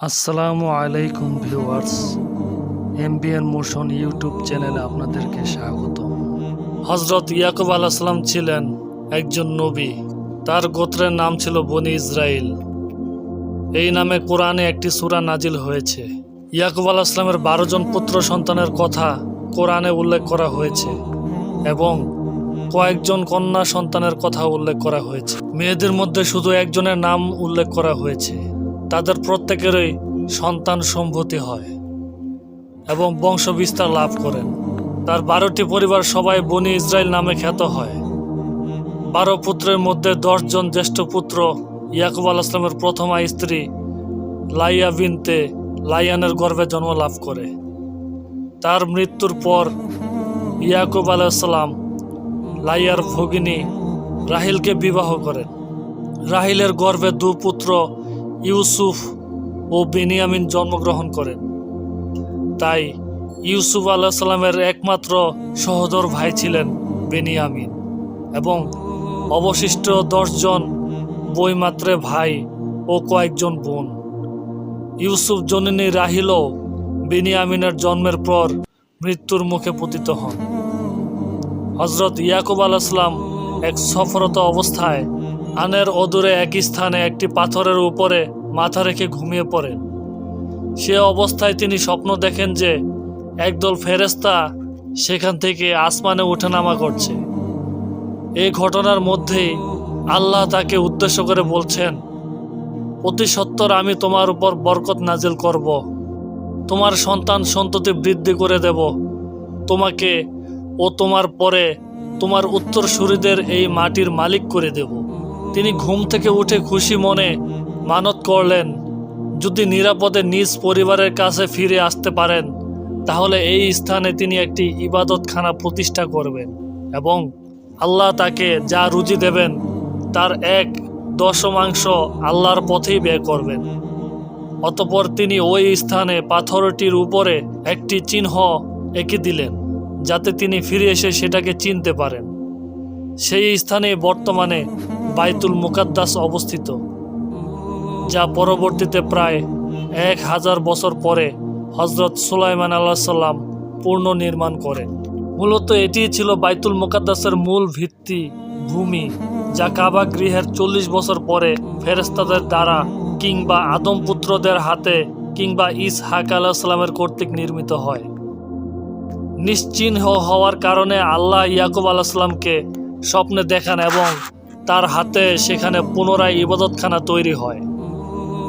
আসসালামু আলাইকুম viewers, MBN motion YouTube চ্যানেলে আপনাদেরকে স্বাগত। হজরত ইয়াকুব আলাহিসাম ছিলেন একজন নবী। তার গোত্রের নাম ছিল বনি ইসরাইল এই নামে কোরআনে একটি সুরা নাজিল হয়েছে। ইয়াকুব আলাহিসামের বারো জন পুত্র সন্তানের কথা কোরআনে উল্লেখ করা হয়েছে এবং কয়েকজন কন্যা সন্তানের কথা উল্লেখ করা হয়েছে। মেয়েদের মধ্যে শুধু একজনের নাম উল্লেখ করা হয়েছে। তাদের প্রত্যেকেরই সন্তান সম্ভূতি হয় এবং বংশ বিস্তার লাভ করেন। তার বারোটি পরিবার সবাই বনি ইসরায়েল নামে খ্যাত হয়। বারো পুত্রের মধ্যে দশজন জ্যেষ্ঠ পুত্র ইয়াকুব আল ইসলামের প্রথমা স্ত্রী লাইয়া বিনতে লাইয়ানের গর্ভে জন্ম লাভ করে। তার মৃত্যুর পর ইয়াকুব আলাইসাল্লাম লাইয়ার ভগিনী রাহিলকে বিবাহ করেন। রাহিলের গর্ভে দু পুত্র ইউসুফ ও বেনিয়ামিন জন্মগ্রহণ করেন। তাই ইউসুফ আল্লাহ সাল্লামের একমাত্র সহোদর ভাই ছিলেন বেনিয়ামিন এবং অবশিষ্ট দশজন বইমাত্রে ভাই ও কয়েকজন বোন। ইউসুফ জননী রাহিলও বেনিয়ামিনের জন্মের পর মৃত্যুর মুখে পতিত হন। হজরত ইয়াকুব আলাইসলাম এক সফরত অবস্থায় আনের অদূরে এক স্থানে একটি পাথরের উপরে মাথা রেখে ঘুমিয়ে পড়েন। সে অবস্থায় তিনি স্বপ্ন দেখেন যে একদল ফেরেস্তা সেখান থেকে আসমানে ওঠানামা করছে। এই ঘটনার মধ্যেই আল্লাহ তাকে উদ্দেশ্য করে বলছেন, অতি সত্বর আমি তোমার উপর বরকত নাজিল করব। তোমার সন্তান সন্ততি বৃদ্ধি করে দেব। তোমাকে ও তোমার পরে তোমার উত্তরসূরিদের এই মাটির মালিক করে দেব। তিনি ঘুম থেকে উঠে খুশি মনে মানত করলেন। যদি নিরাপদে নিজ পরিবারের কাছে ফিরে আসতে পারেন, তাহলে এই স্থানে তিনি একটি ইবাদতখানা প্রতিষ্ঠা করবেন এবং আল্লাহ তাকে যা রুজি দেবেন, তার এক দশমাংশ আল্লাহর পথেই ব্যয় করবেন। অতপর তিনি ওই স্থানে পাথরটির উপরে একটি চিহ্ন এঁকে দিলেন, যাতে তিনি ফিরে এসে সেটাকে চিনতে পারেন। সেই স্থানে বর্তমানে বাইতুল মুকাদ্দাস অবস্থিত। যা পরবর্তীতে প্রায় এক হাজার বছর পরে হজরত সুলাইমান আল্লাহ সাল্লাম পূর্ণ নির্মাণ করেন মূলত এটিই ছিল বাইতুল মোকাদ্দাসের মূল ভিত্তি ভূমি, যা কাবা গৃহের চল্লিশ বছর পরে ফেরেস্তাদের দ্বারা কিংবা আদম পুত্রদের হাতে কিংবা ইস হাক আলাহ সাল্লামের কর্তৃক নির্মিত হয়। নিশ্চিহ্ন হওয়ার কারণে আল্লাহ ইয়াকুব আলাহিসাল্লামকে স্বপ্নে দেখান এবং তার হাতে সেখানে পুনরায় ইবাদতখানা তৈরি হয়।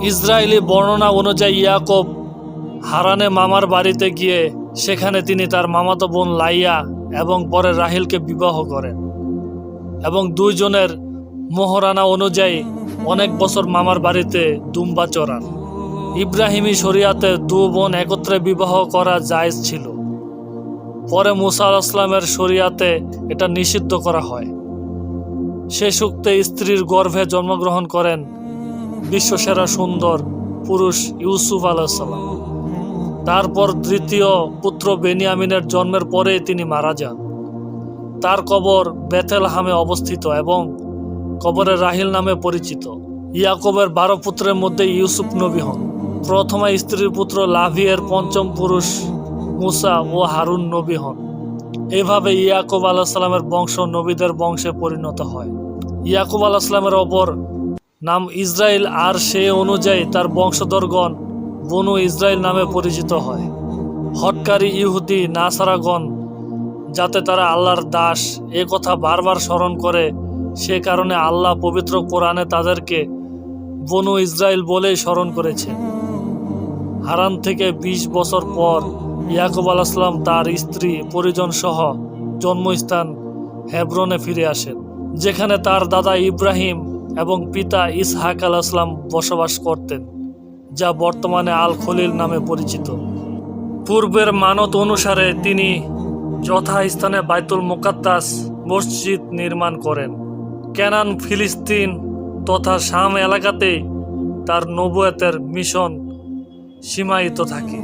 ইসরায়েলি বর্ণনা অনুযায়ী ইয়াকুব হারানে মামার বাড়িতে গিয়ে সেখানে তিনি তার মামাতো বোন লাইয়া এবং পরে রাহিলকে বিবাহ করেন এবং দুইজনের মোহরানা অনুযায়ী অনেক বছর মামার বাড়িতে দুম্বা চড়ান। ইব্রাহিমী শরিয়াতে দু বোন একত্রে বিবাহ করা জায়জ ছিল। পরে মুসা আসলামের শরিয়াতে এটা নিষিদ্ধ করা হয়। সে সূক্তে স্ত্রীর গর্ভে জন্মগ্রহণ করেন বিশ্বসেরা সুন্দর পুরুষ ইউসুফ আলাহিসাল্লাম তারপর দ্বিতীয় পুত্র বেনিয়ামিনের জন্মের পরেই তিনি মারা যান। তার কবর বেথেলহামে অবস্থিত এবং কবরে রাহিল নামে পরিচিত। ইয়াকবের বারো পুত্রের মধ্যে ইউসুফ নবী হন। প্রথমা স্ত্রীর পুত্র লাভিয়ের পঞ্চম পুরুষ মুসা ও হারুন নবী হন। এভাবে ইয়াকুব আলাহিসাল্লামের বংশ নবীদের বংশে পরিণত হয়। ইয়াকুব আলাহিসাল্লামের ওপর নাম ইসরায়েল আর সে অনুযায়ী তার বংশধরগণ বনু ইসরায়েল নামে পরিচিত হয়। হটকারী ইহুদি, নাসারাগণ, যাতে তারা আল্লাহর দাস, এ কথা বারবার স্মরণ করে। সে কারণে আল্লাহ পবিত্র কোরআনে তাদেরকে বনু ইসরায়েল বলেই স্মরণ করেছে হারান থেকে ২০ বছর পর ইয়াকুব আলাহিসাম তার স্ত্রী, পরিজন সহ জন্মস্থান হেব্রনে ফিরে আসেন, যেখানে তার দাদা ইব্রাহিম এবং পিতা ইসহাক আল আসলাম বসবাস করতেন, যা বর্তমানে আল খলিল নামে পরিচিত। পূর্বের মানত অনুসারে তিনি যথাস্থানে বাইতুল মোকাদ্দাস মসজিদ নির্মাণ করেন। কেনান ফিলিস্তিন তথা শাম এলাকাতেই তার নবুয়তের মিশন সীমায়িত থাকে।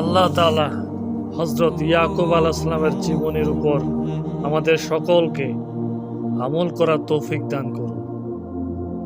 আল্লাহ তালা হজরত ইয়াকুব আল আসলামের জীবনের উপর আমাদের সকলকে আমল করার তৌফিক দান করুন।